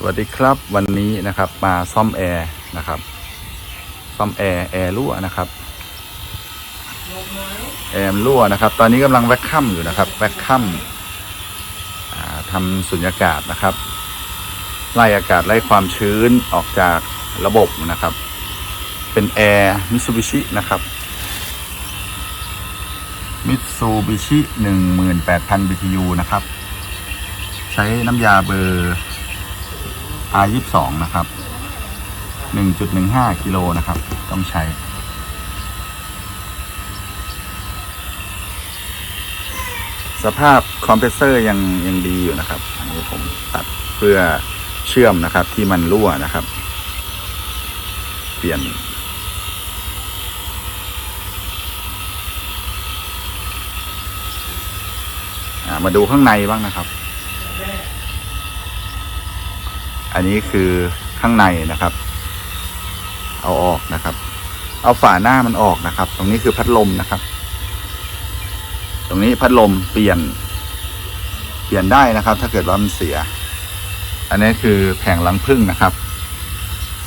สวัสดีครับวันนี้นะครับมาซ่อมแอร์นะครับ ซ่อมแอร์แอร์รั่วนะครับแอร์รั่วนะครับ ตอนนี้กำลังแวคคัมอยู่นะครับ แวคคัมอ่าทำสุญญากาศนะครับ ไล่อากาศไล่ความชื้นออกจากระบบนะครับ เป็นแอร์มิ t ซูบิชินะครับมิ t ซูบิชิหนึ่งหมื่นแปดพัน BTU นะครับ ใช้น้ำยาเบอร์ R ยี่สองนะครับหนึ่งจุดหนึ่งห้ากิโลนะครับ ต้องใช้ สภาพคอมเพรสเซอร์ยังยังดีอยู่นะครับอันนี้ผมตัดเพื่อเชื่อมนะครับที่มันรั่วนะครับ เปลี่ยนมาดูข้างในบ้างนะครับ อันนี้คือข้างในนะครับ เอาออกนะครับ เอาฝาหน้ามันออกนะครับ ตรงนี้คือพัดลมนะครับ ตรงนี้พัดลมเปลี่ยน เปลี่ยนได้นะครับ ถ้าเกิดว่ามันเสีย อันนี้คือแผงลังพึ่งนะครับ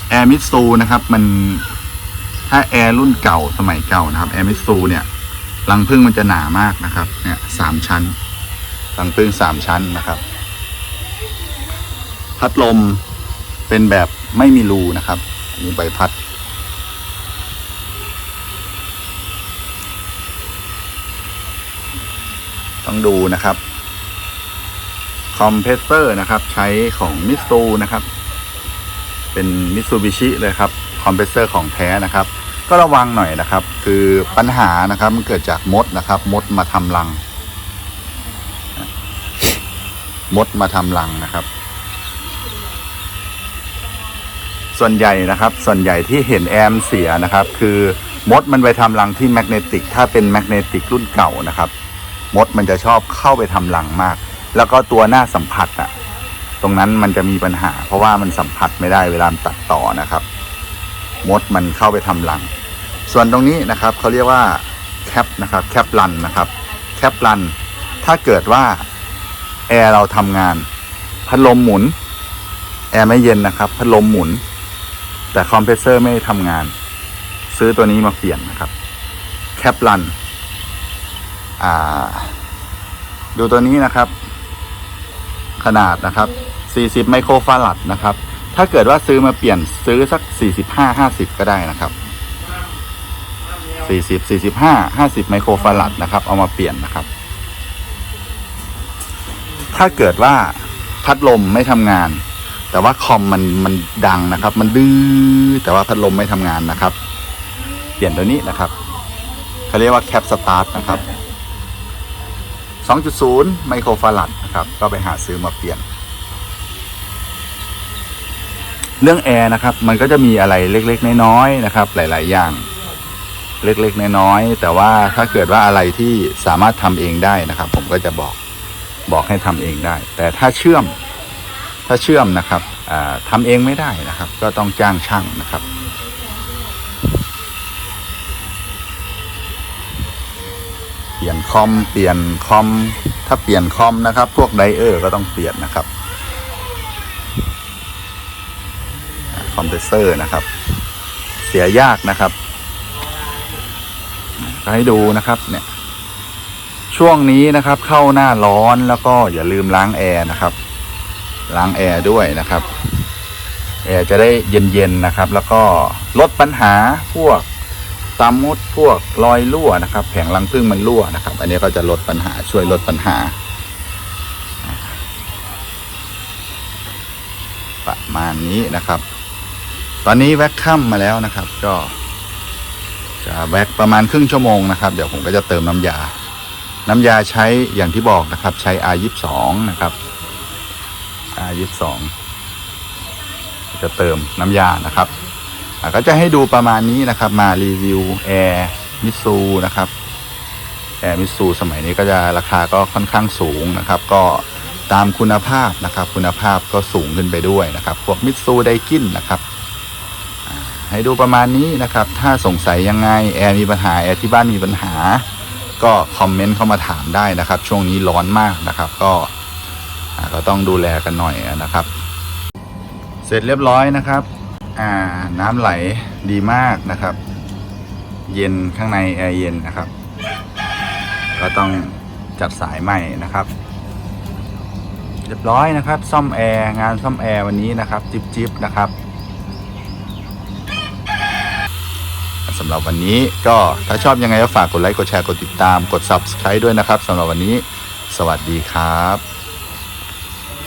แอร์มิตซูนะครับมันถ้าแอร์รุ่นเก่าสมัยเก่านะครับแอร์มิตซูเนี่ยลังพึ่งมันจะหนามากนะครับ เนี่ยสามชั้นลังพึ่งสามชั้นนะครับ พัดลมเป็นแบบไม่มีรูนะครับอันนี้ใบพัด ต้องดูนะครับ คอมเพรสเซอร์นะครับ ใช้ของมิตซูนะครับ เป็นมิตซูบิชิเลยครับ คอมเพรสเซอร์ของแท้นะครับ ก็ระวังหน่อยนะครับ คือปัญหานะครับมันเกิดจากมดนะครับ มดมาทำรัง มดมาทำรังนะครับ ส่วนใหญ่นะครับ ส่วนใหญ่ที่เห็นแอมเสียนะครับ คือมดมันไปทำรังที่แมกเนติก ถ้าเป็นแมกเนติกรุ่นเก่านะครับ มดมันจะชอบเข้าไปทำรังมาก แล้วก็ตัวหน้าสัมผัสอะตรงนั้นมันจะมีปัญหา เพราะว่ามันสัมผัสไม่ได้เวลาตัดต่อนะครับ มดมันเข้าไปทำรัง ส่วนตรงนี้นะครับเขาเรียกว่าแคปนะครับแคปรันนะครับแคปรันถ้าเกิดว่าแอร์เราทำงาน พัดลมหมุน แอร์ไม่เย็นนะครับ พัดลมหมุน แต่คอมเพรสเซอร์ไม่ทำงาน ซื้อตัวนี้มาเปลี่ยนนะครับแคปรันดูตัวนี้นะครับ ขนาดนะครับ 40 ไมโครฟารัดนะครับ ถ้าเกิดว่าซื้อมาเปลี่ยนซื้อสัก 45 50 ก็ได้นะครับ40 45 50 ไมโครฟารัดนะครับ เอามาเปลี่ยนนะครับ ถ้าเกิดว่าพัดลมไม่ทำงาน แต่ว่าคอมมันมันดังนะครับ มันดื้อแต่ว่าพัดลมไม่ทำงานนะครับ เปลี่ยนตัวนี้นะครับเขาเรียกว่าแคปสตาร์ทนะครับ 2.0 ไมโครฟารัดนะครับ ก็ไปหาซื้อมาเปลี่ยน เรื่องแอร์นะครับ มันก็จะมีอะไรเล็กๆ น้อยๆนะครับ หลาย ๆ อย่าง เล็กๆ น้อยๆแต่ว่าถ้าเกิดว่าอะไรที่สามารถทำเองได้นะครับ ผมก็จะบอกบอกให้ทำเองได้ แต่ถ้าเชื่อม ถ้าเชื่อมนะครับทำเองไม่ได้นะครับ ก็ต้องจ้างช่างนะครับเปลี่ยนคอมเปลี่ยนคอมถ้าเปลี่ยนคอมนะครับ พวกไดเออร์ก็ต้องเปลี่ยนนะครับคอมเพรสเซอร์นะครับ เสียยากนะครับก็ให้ดูนะครับเนี่ยช่วงนี้นะครับเข้าหน้าร้อนแล้วก็อย่าลืมล้างแอร์นะครับ ล้างแอร์ด้วยนะครับแอร์จะได้เย็นๆนะครับ แล้วก็ลดปัญหาพวกตามมดพวกรอยรั่วนะครับ แผงรังพึ่งมันรั่วนะครับ อันนี้ก็จะลดปัญหาช่วยลดปัญหา ประมาณนี้นะครับ ตอนนี้แว็กค่ำมาแล้วนะครับ ก็จะแว็กประมาณครึ่งชั่วโมงนะครับ เดี๋ยวผมก็จะเติมน้ำยา น้ำยาใช้อย่างที่บอกนะครับ ใช้ R ยี่สองนะครับ R ยี่สองจะเติมน้ำยานะครับก็จะให้ดูประมาณนี้นะครับ มารีวิวแอร์มิซูนะครับแอร์มิซูสมัยนี้ก็จะราคาก็ค่อนข้างสูงนะครับ ก็ตามคุณภาพนะครับ คุณภาพก็สูงขึ้นไปด้วยนะครับ พวกมิซูไดกินนะครับให้ดูประมาณนี้นะครับ ถ้าสงสัยยังไงแอร์มีปัญหาแอร์ที่บ้านมีปัญหา ก็คอมเมนต์เข้ามาถามได้นะครับ ช่วงนี้ร้อนมากนะครับ ก็ ก็ต้องดูแลกันหน่อยนะครับ เสร็จเรียบร้อยนะครับอ่าน้ำไหลดีมากนะครับ เย็นข้างในแอร์เย็นนะครับ ก็ต้องจัดสายใหม่นะครับ เรียบร้อยนะครับ ซ่อมแอร์งานซ่อมแอร์วันนี้นะครับจิบจิบนะครับสำหรับวันนี้ก็ถ้าชอบยังไงก็ฝากกดไลค์กดแชร์กดติดตามกด subscribe ด้วยนะครับสำหรับวันนี้ สวัสดีครับ